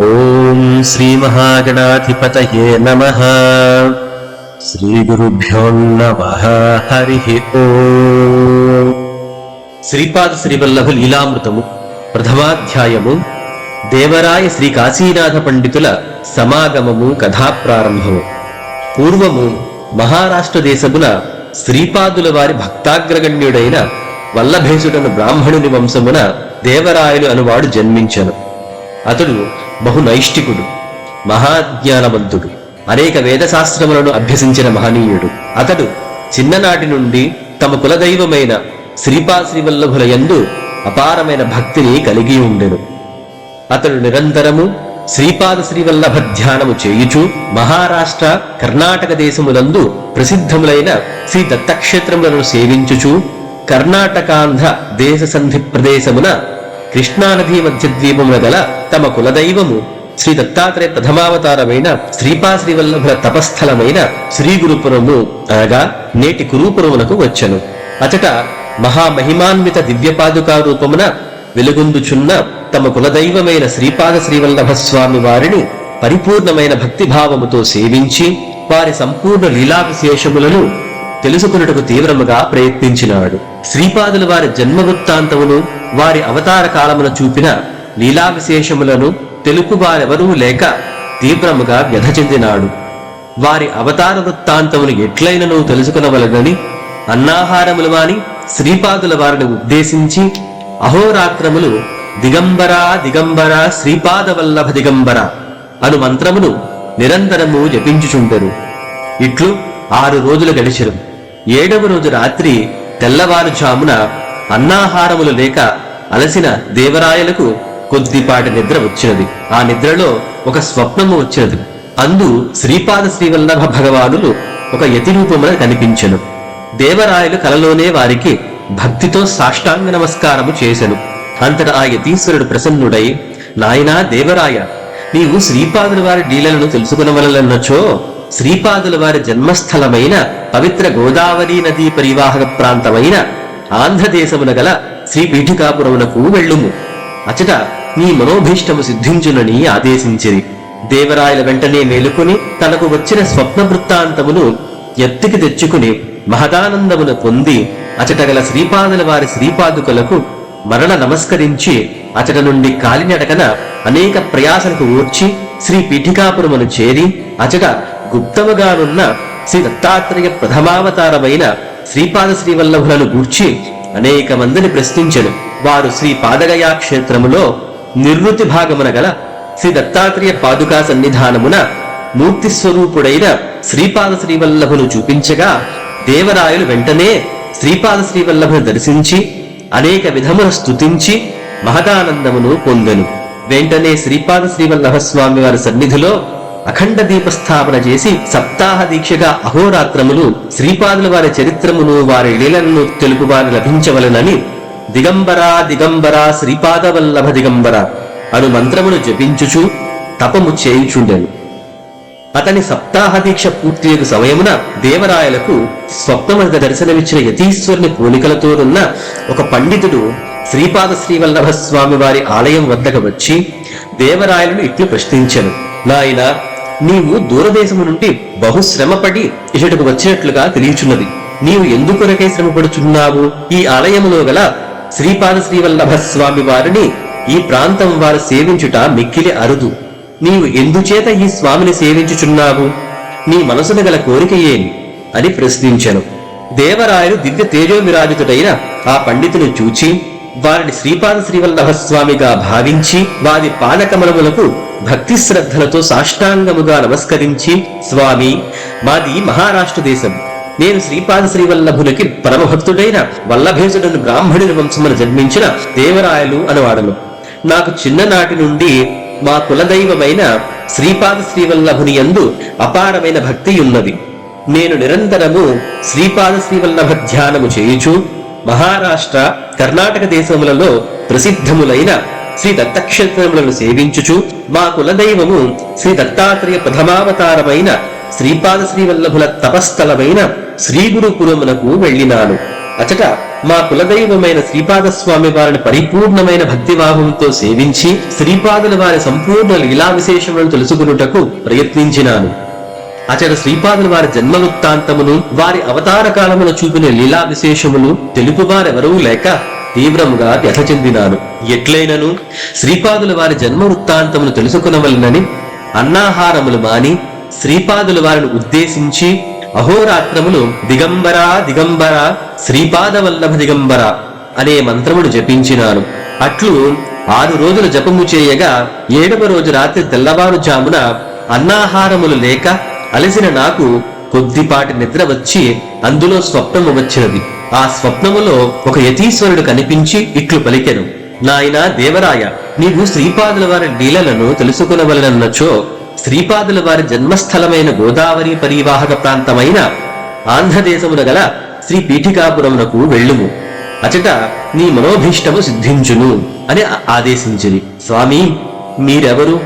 ఓం శ్రీ మహాగణాధిపతయే నమ. శ్రీ గురుభ్యో నమ. హరి శ్రీపాద శ్రీవల్లభ లీలామృతము ప్రథమాధ్యాయము. దేవరాయ శ్రీ కాశీనాథ పండితుల సమాగమము కథాప్రారంభము. పూర్వము మహారాష్ట్ర దేశమున శ్రీపాదుల వారి భక్తాగ్రగణ్యుడైన వల్లభేశుడను బ్రాహ్మణుని వంశమున దేవరాయలు అనువాడు జన్మించను. అతడు బహు నైష్టికుడు మహాజ్ఞానవంతుడు అనేక వేదశాస్త్రములను అభ్యసించిన మహనీయుడు. అతడు చిన్ననాటి నుండి తమ కులదైవమైన శ్రీపాద శ్రీవల్లభుల యందు అపారమైన భక్తిని కలిగి ఉండెను. అతడు నిరంతరము శ్రీపాద శ్రీవల్లభ ధ్యానము చేయుచు మహారాష్ట్ర కర్ణాటక దేశములందు ప్రసిద్ధములైన శ్రీ దత్తక్షేత్రములను సేవించుచు కర్ణాటకాంధ్ర దేశ సంధి ప్రదేశమున కృష్ణానదీ మధ్య ద్వీపమున గల తమ కులదైవము శ్రీ దత్తాత్రేయ ప్రథమావతారమైన శ్రీపాశ్రీవల్లభుల తపస్థలమైన శ్రీ గురుపురము అనగా నేటి కురుపురమునకు వచ్చెను. అచట మహామహిమాన్విత దివ్యపాదుకా రూపమున వెలుగొందుచున్న తమ కులదైవమైన శ్రీపాద శ్రీవల్లభ స్వామి వారిని పరిపూర్ణమైన భక్తిభావముతో సేవించి వారి సంపూర్ణ లీలా విశేషములను తెలుసుకున్నటకు తీవ్రముగా ప్రయత్నించినాడు. శ్రీపాదుల వారి జన్మ వృత్తాంతమును వారి అవతార కాలమున చూపిన లీలా విశేషములను తెలుపు వారెవరూ లేక తీవ్రముగా వ్యధ చెందినాడు. వారి అవతార వృత్తాంతమును ఎట్లయినను తెలుసుకునవలనని అన్నాహారములు వాని శ్రీపాదుల వారిని ఉద్దేశించి అహోరాత్రములు దిగంబరా దిగంబర శ్రీపాద వల్లభ దిగంబర అను మంత్రమును నిరంతరము జపించుచుండెను ఇట్లు ఆరు రోజులు గడిచెను ఏడవ రోజు రాత్రి తెల్లవారుజామున అన్నాహారములు లేక అలసిన దేవరాయలకు కొద్దిపాటి నిద్ర వచ్చినది. ఆ నిద్రలో ఒక స్వప్నము వచ్చినది. అందు శ్రీపాద శ్రీవల్లభ భగవానులు ఒక యతి రూపమున కనిపించెను. దేవరాయలు కలలోనే వారికి భక్తితో సాష్టాంగ నమస్కారము చేసెను. అంతట ఆ యతీశ్వరుడు ప్రసన్నుడై నాయనా దేవరాయ నీవు శ్రీపాదుల వారి డీలలను తెలుసుకునవలనొచ్చో శ్రీపాదుల వారి జన్మస్థలమైన పవిత్ర గోదావరి నదీ పరివాహక ప్రాంతమైన ఆంధ్రదేశమున గల శ్రీ పీఠికాపురమునకు వెళ్ళుము. అచట నీ మనోభీష్టము సిద్ధించునని ఆదేశించిరి. దేవరాయల వెంటనే మేలుకొని తనకు వచ్చిన స్వప్న వృత్తాంతమును ఎత్తికి తెచ్చుకుని మహదానందమును పొంది అచట గల శ్రీపాదుల వారి శ్రీపాదుకలకు మరణ నమస్కరించి అచట నుండి కాలినడకన అనేక ప్రయాసలకు ఓర్చి శ్రీ పీఠికాపురమును చేరి అచట గుప్తముగానున్న శ్రీ దత్తాత్రేయ ప్రథమావతారమైన శ్రీపాద శ్రీవల్లభులను గూర్చి అనేక మందిని ప్రశ్నించెను. వారు శ్రీ పాదగయా క్షేత్రములో నిర్వృతి భాగమున గల శ్రీ దత్తాత్రేయ పాదుకా సన్నిధానమున మూర్తి స్వరూపుడైన శ్రీపాద శ్రీవల్లభును చూపించగా దేవరాయలు వెంటనే శ్రీపాద శ్రీవల్లభును దర్శించి అనేక విధముల స్తుతించి మహదానందమును పొందెను. వెంటనే శ్రీపాద శ్రీవల్లభ స్వామి వారి సన్నిధిలో అఖండ దీపస్థాపన చేసి సప్తాహ దీక్షగా అహోరాత్రములు శ్రీపాదుల వారి చరిత్రమును వారి లీలలను తెలుపువారు లభించవలనని దిగంబరా దిగంబరా శ్రీపాదవల్లభ దిగంబర అను మంత్రమును జపించుచు తపము చేయుచుండెను. అతని సప్తాహ దీక్ష పూర్తి సమయమున దేవరాయలకు స్వప్నమద దర్శనమిచ్చిన యతీశ్వరుని పోలికలతోనున్న ఒక పండితుడు శ్రీపాద శ్రీవల్లభ స్వామి వారి ఆలయం వద్దకు వచ్చి దేవరాయలను ఇట్లు ప్రశ్నించను. నాయన నీవు దూరదేశము నుండి బహుశ్రమపడి ఇచ్చటకు వచ్చినట్లుగా తెలియచున్నది. నీవు ఎందుకొరకే శ్రమపడుచున్నావు? ఈ ఆలయములో గల శ్రీపాద శ్రీవల్లభ స్వామి వారిని ఈ ప్రాంతం వారు సేవించుట మిక్కిలి అరుదు. నీవు ఎందుచేత ఈ స్వామిని సేవించుచున్నావు? నీ మనసున గల కోరిక ఏమి? అని ప్రశ్నించెను. దేవరాయలు దివ్య తేజోవిరాజితుడైన ఆ పండితుని చూచి వారిని శ్రీపాద శ్రీవల్లభ స్వామిగా భావించి వారి పాదకమలములకు భక్తి శ్రద్ధలతో సాష్టాంగముగా నమస్కరించి స్వామి మాది మహారాష్ట్ర దేశం. నేను శ్రీపాద శ్రీవల్లభునికి పరమభక్తుడైన వల్లభేజుడను బ్రాహ్మణుని వంశమున జన్మించిన దేవరాయలు అనవాడను. నాకు చిన్ననాటి నుండి మా కులదైవమైన శ్రీపాద శ్రీవల్లభుని యందు అపారమైన భక్తి ఉన్నది. నేను నిరంతరము శ్రీపాద శ్రీవల్లభ ధ్యానము చేయుచు మహారాష్ట్ర కర్ణాటక దేశములలో ప్రసిద్ధములైన శ్రీ దత్తక్షేత్రములను సేవించుచు మా కులదైవము శ్రీ దత్తాత్రేయ ప్రథమావతారమైన శ్రీపాద శ్రీవల్లభుల తపస్థలమైన శ్రీగురుపురమునకు వెళ్ళినాను. అచట మా కులదైవమైన శ్రీపాద స్వామి వారిని పరిపూర్ణమైన భక్తిభావంతో సేవించి శ్రీపాదుల వారి సంపూర్ణ లీలా విశేషములను తెలుసుకున్నటకు ప్రయత్నించినాను. అచట శ్రీపాదుల వారి జన్మ వృత్తాంతమును వారి అవతార కాలమును చూపిన లీలా విశేషములు తెలుపువారెవరూ లేక తీవ్రముగా వ్యథ చెందినాను. ఎట్లైనను? శ్రీపాదుల వారి జన్మ వృత్తాంతమును తెలుసుకునవలనని అన్నాహారములు మాని శ్రీపాదుల వారిని ఉద్దేశించి అహోరాత్రములు దిగంబరా దిగంబర శ్రీపాద వల్లభ దిగంబర అనే మంత్రమును జపించినాను. అట్లు ఆరు రోజుల జపము చేయగా ఏడవ రోజు రాత్రి తెల్లవారుజామున అన్నాహారములు లేక అలసిన నాకు కొద్దిపాటి నిద్ర వచ్చి అందులో స్వప్నము వచ్చినది. ఆ స్వప్నములో ఒక యతీశ్వరుడు కనిపించి ఇట్లు పలికెను. నాయన దేవరాయ నీవు శ్రీపాదుల వారి లీలలను తెలుసుకునవలనన్నచో శ్రీపాదుల వారి జన్మస్థలమైన గోదావరి పరివాహక ప్రాంతమైన ఆంధ్రదేశమున గల శ్రీ పీఠికాపురమునకు వెళ్ళుము. అచట నీ మనోభీష్టము సిద్ధించును అని ఆదేశించింది ఆదేశించిరి. స్వామి మీరెవరు?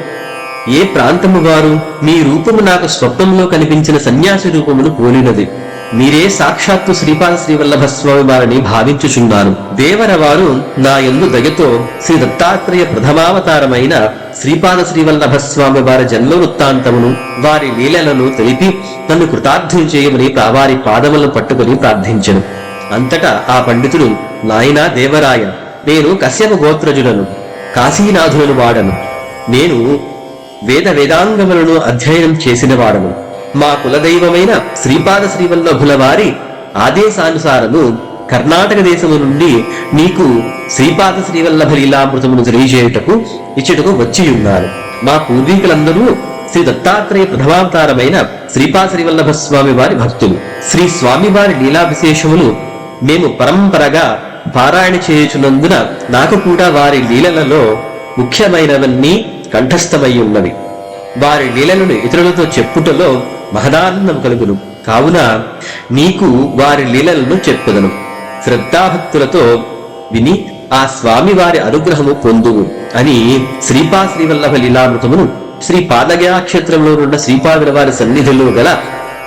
ఏ ప్రాంతము వారు? మీ రూపము నాకు స్వప్నంలో కనిపించిన సన్యాసి రూపమును పోలినది. మీరే సాక్షాత్తు శ్రీపాద శ్రీవల్లభ స్వామి వారిని భావించుచున్నాను. దేవర వారు నా ఎందు దయతో శ్రీ దత్తాత్రేయ ప్రథమావతారమైన శ్రీపాద శ్రీవల్లభ స్వామి వారి జన్మ వృత్తాంతమును వారి లీలలను తెలిపి నన్ను కృతార్థం చేయమని వారి పాదములను పట్టుకుని ప్రార్థించను. అంతటా ఆ పండితుడు నాయనా దేవరాయ నేను కశ్యప గోత్రజులను కాశీనాథులను వాడను. నేను వేద వేదాంగములను అధ్యయనం చేసిన వాడను మా కులదైవమైన శ్రీపాద శ్రీవల్లభుల వారి ఆదేశానుసారము కర్ణాటక దేశము నుండి నీకు శ్రీపాద శ్రీవల్లభ లీలామృతమును తెలియజేయుటకు ఇచ్చటకు వచ్చి ఉన్నారు మా పూర్వీకులందరూ శ్రీ దత్తాత్రేయ ప్రథమావతారమైన శ్రీపాద శ్రీవల్లభ స్వామి వారి భక్తులు. శ్రీ స్వామివారి లీలా విశేషములు మేము పరంపరగా పారాయణ చేయుచున్నందున నాకు కూడా వారి లీలలలో ముఖ్యమైనవన్నీ కంఠస్థమై ఉన్నవి. వారి లీలలను ఇతరులతో చెప్పుటలో మహదానందం కలుగును. కావున నీకు వారి లీలలను చెప్పుదను. శ్రద్ధాభక్తులతో విని ఆ స్వామి వారి అనుగ్రహము పొందువు అని శ్రీపా శ్రీవల్లభ లీలామృతమును శ్రీ పాదగయాక్షేత్రంలో ఉన్న శ్రీపాదుల వారి సన్నిధిలో గల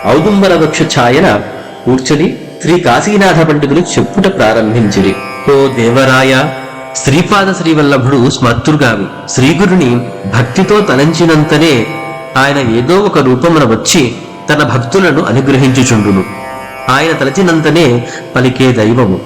ఔదుంబర వృక్ష ఛాయన కూర్చొని శ్రీ కాశీనాథ పండితులు చెప్పుట ప్రారంభించిరి. ఓ దేవరాయ శ్రీపాద శ్రీవల్లభుడు స్మర్తుర్గావి శ్రీగురుని భక్తితో తలంచినంతనే ఆయన ఏదో ఒక రూపమున వచ్చి తన భక్తులను అనుగ్రహించుచుండును. ఆయన తలచినంతనే పలికే దైవము.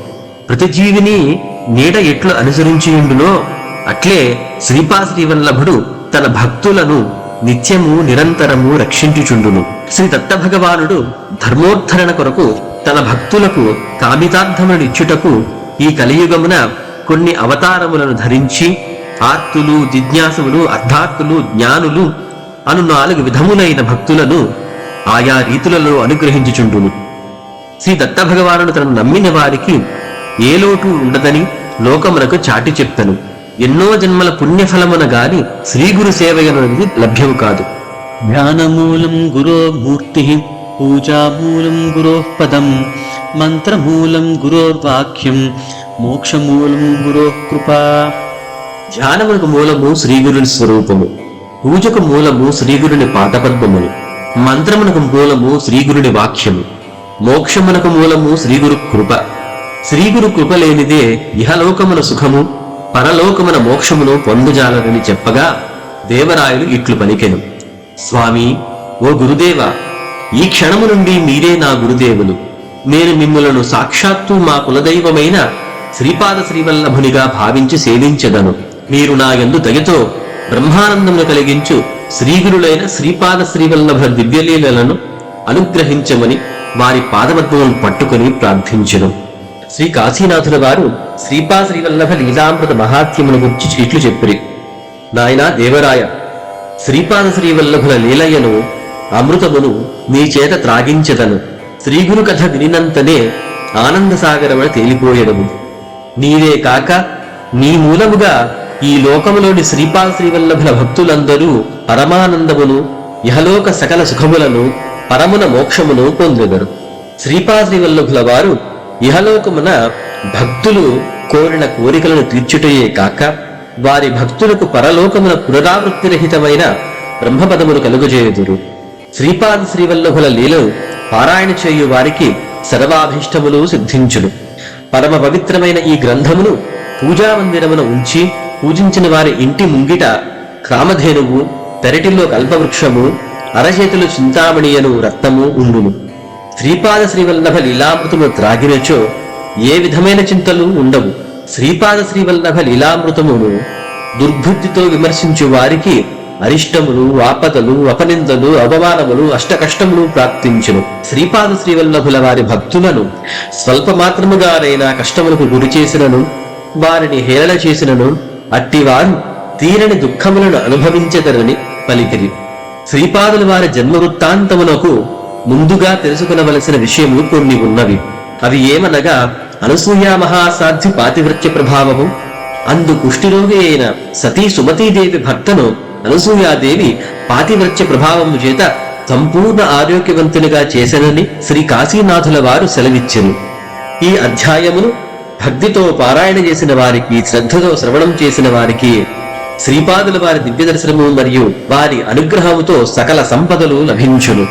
ప్రతి జీవిని నీడ ఎట్లు అనుసరించియుండునో అట్లే శ్రీపా శ్రీవల్లభుడు తన భక్తులను నిత్యము నిరంతరము రక్షించుచుండును. శ్రీ దత్త భగవానుడు ధర్మోద్ధరణ కొరకు తన భక్తులకు కామితార్థములను ఇచ్చుటకు ఈ కలియుగమున కొన్ని అవతారములను ధరించి ఆర్తులు జిజ్ఞాసులు అర్థార్థులు జ్ఞానులు అను నాలుగు విధములైన భక్తులను ఆయా రీతులలో అనుగ్రహించుచుండును. శ్రీ దత్త భగవానుడు తనను నమ్మిన వారికి ఏ లోటు ఉండదని లోకమునకు చాటి చెప్తను. ఎన్నో జన్మల పుణ్యఫలమున గాని శ్రీగురు సేవయనది లభ్యము కాదు. ధ్యానమూలం గురో మూర్తి పూజామూలం గురో పదం మంత్రమూలం గురోర్వాక్యం మోక్షమూలము గురో కృపా. ధ్యానమునకు మూలము శ్రీగురుని స్వరూపము. పూజకు మూలము శ్రీగురుని పాదపద్మములు. మంత్రమునకు మూలము శ్రీగురుని వాక్యము. మోక్షమునకు మూలము శ్రీగురు కృప. శ్రీగురు కృప లేనిదే ఇహలోకమున సుఖము పరలోకమున మోక్షమును పొందుజాలని చెప్పగా దేవరాయుడు ఇట్లు పలికెను. స్వామి ఓ గురుదేవ ఈ క్షణము నుండి మీరే నా గురుదేవులు. నేను మిమ్ములను సాక్షాత్తు మా కులదైవమైన శ్రీపాద శ్రీవల్లభునిగా భావించి సేవించదను. మీరు నా ఎందు దయతో బ్రహ్మానందమును కలిగించు శ్రీగురులైన శ్రీపాద శ్రీవల్లభ దివ్యలీలలను అనుగ్రహించమని వారి పాదపద్మలను పట్టుకొని ప్రార్థించను. శ్రీ కాశీనాథుల వారు శ్రీపా శ్రీవల్లభ లీలామృత మహాత్మ్యమును గురించి చీట్లు చెప్పిరి. నాయనా దేవరాయ శ్రీపాద శ్రీవల్లభుల లీలయ్యను అమృతమును నీ చేత త్రాగించదను. శ్రీగురు కథ వినినంతనే ఆనందసాగరమున తేలిపోయడము నీవే కాక నీ మూలముగా ఈ లోకములోని శ్రీపాద శ్రీవల్లభుల భక్తులందరూ పరమానందమును ఇహలోక సకల సుఖములను పరమున మోక్షమును పొందెదరు. శ్రీపాశ్రీవల్లభుల వారు ఇహలోకమున భక్తులు కోరిన కోరికలను తీర్చుటయే కాక వారి భక్తులకు పరలోకమున పునరావృత్తి రహితమైన బ్రహ్మపదమును కలుగజేయుదురు. శ్రీపాద శ్రీవల్లభుల లీలలు పారాయణ చేయు వారికి సర్వాభీష్టములు సిద్ధించును. పరమ పవిత్రమైన ఈ గ్రంథమును పూజా మందిరమున ఉంచి పూజించిన వారి ఇంటి ముంగిట కామధేనువు పెరటిలో కల్పవృక్షము అరచేతులు చింతామణియను రత్నము ఉండును. శ్రీపాద శ్రీవల్లభ లీలామృతము త్రాగినచో ఏ విధమైన చింతలు ఉండవు. శ్రీపాద శ్రీవల్లభ లీలామృతమును దుర్బుద్ధితో విమర్శించు వారికి అరిష్టములు ఆపదలు అపనిందలు అవమానములు అష్టకష్టములు ప్రాప్తించును. శ్రీపాద శ్రీవల్లభుల వారి భక్తులను స్వల్ప మాత్రముగానైనా కష్టములకు గురి చేసినను వారిని హేళన చేసినను అట్టివారు తీరని దుఃఖములను అనుభవించదరని పలికిరి. శ్రీపాదుల వారి జన్మ వృత్తాంతమునకు ముందుగా తెలుసుకునవలసిన విషయము కొన్ని ఉన్నవి. అవి ఏమనగా అనసూయ మహాసాధ్యు పాతివృత్య ప్రభావము అందు కుష్ఠిరోగి అయిన సతీ సుమతీదేవి భర్తను అనసూయాదేవి పాతివ్రత్య ప్రభావము చేత సంపూర్ణ ఆరోగ్యవంతునిగా చేసనని శ్రీ కాశీనాథుల వారు సెలవిచ్చెను. ఈ అధ్యాయమును భక్తితో పారాయణ చేసిన వారికి శ్రద్ధతో శ్రవణం చేసిన వారికి శ్రీపాదుల వారి దివ్య దర్శనము మరియు వారి అనుగ్రహముతో సకల సంపదలు లభించును.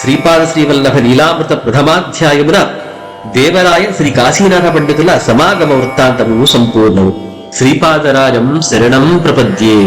శ్రీపాద శ్రీవల్లభ నీలామృత ప్రథమాధ్యాయమున దేవరాయ శ్రీ కాశీనాథ పండితుల సమాగమ వృత్తాంతము సంపూర్ణము శ్రీపాదరాజం శరణం ప్రపద్యే.